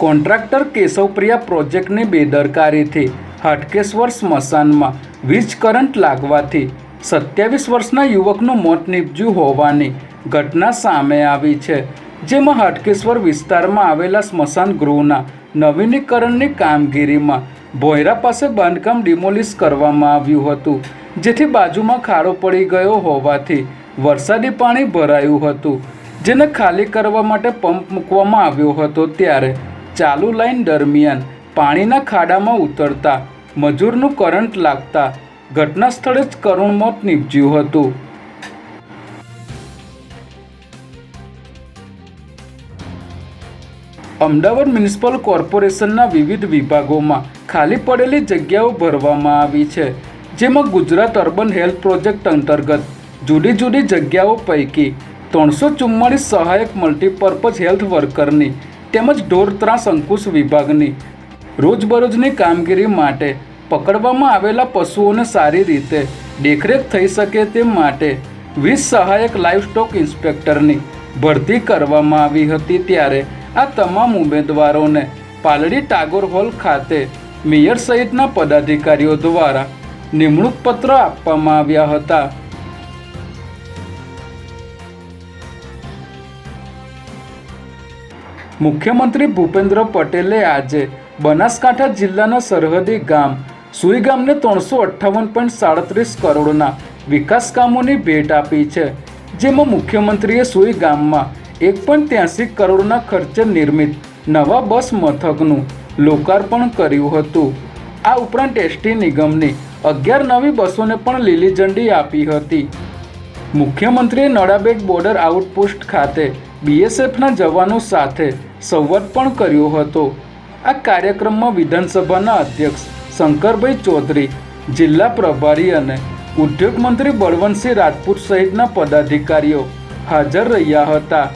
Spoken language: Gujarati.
કોન્ટ્રાક્ટર કેશવપ્રિયા પ્રોજેક્ટની બેદરકારીથી હાટકેશ્વર સ્મશાનમાં વીજ કરંટ લાગવાથી સત્યાવીસ વર્ષના યુવકનું મોત નીપજ્યું હોવાની ઘટના સામે આવી છે. જેમાં હાટકેશ્વર વિસ્તારમાં આવેલા સ્મશાન ગૃહના નવીનીકરણની કામગીરીમાં ભોયરા પાસે બાંધકામ ડિમોલિશ કરવામાં આવ્યું હતું, જેથી બાજુમાં ખાડો પડી ગયો હોવાથી વરસાદી પાણી ભરાયું હતું, જેને ખાલી કરવા માટે પંપ મૂકવામાં આવ્યો હતો ત્યારે ચાલુ લાઇન દરમિયાન પાણીના ખાડામાં ઉતરતા મજૂરનું કરંટ લાગતા ઘટના સ્થળે જ કરુણ મોત નીપજ્યું હતું. અમદાવાદ મ્યુનિસિપલ કોર્પોરેશનના વિવિધ વિભાગોમાં ખાલી પડેલી જગ્યાઓ ભરવામાં આવી છે, જેમાં ગુજરાત અર્બન હેલ્થ પ્રોજેક્ટ અંતર્ગત જુદી જુદી જગ્યાઓ પૈકી ત્રણસો ચુમ્માળીસ સહાયક મલ્ટીપર્પઝ હેલ્થ વર્કરની તેમજ ઢોર ત્રાસ વિભાગની રોજબરોજની કામગીરી માટે પકડવામાં આવેલા પશુઓને સારી રીતે દેખરેખ થઈ શકે તે માટે વીસ સહાયક લાઇવસ્ટોક ઇન્સ્પેક્ટરની ભરતી કરવામાં આવી હતી ત્યારે આ તમામ ઉમેદવારોને પાલડી ટાગોર હોલ ખાતે મેયર સહિતના પદાધિકારીઓ દ્વારા નિમણૂક પત્ર આપવામાં આવ્યા હતા. મુખ્યમંત્રી ભૂપેન્દ્ર પટેલે આજે બનાસકાંઠા જિલ્લાના સરહદી ગામ સુઈ ગામને ત્રણસો અઠ્ઠાવન પોઈન્ટ સાડત્રીસ કરોડના વિકાસ કામોની ભેટ આપી છે, જેમાં મુખ્યમંત્રીએ સુઈ ગામમાં એક પોઈન્ટ ત્યાસી કરોડના ખર્ચે નિર્મિત નવા બસ મથકનું લોકાર્પણ કર્યું હતું. આ ઉપરાંત એસટી નિગમની અગિયાર નવી બસોને પણ લીલી ઝંડી આપી હતી. મુખ્યમંત્રીએ નડાબેગ બોર્ડર આઉટપોસ્ટ ખાતે બીએસએફના જવાનો સાથે સંવાદ પણ કર્યો હતો. આ કાર્યક્રમમાં વિધાનસભાના અધ્યક્ષ શંકરભાઈ ચૌધરી, જિલ્લા પ્રભારી અને ઉદ્યોગ મંત્રી બળવંતસિંહ રાજપૂત સહિતના પદાધિકારીઓ હાજર રહ્યા હતા.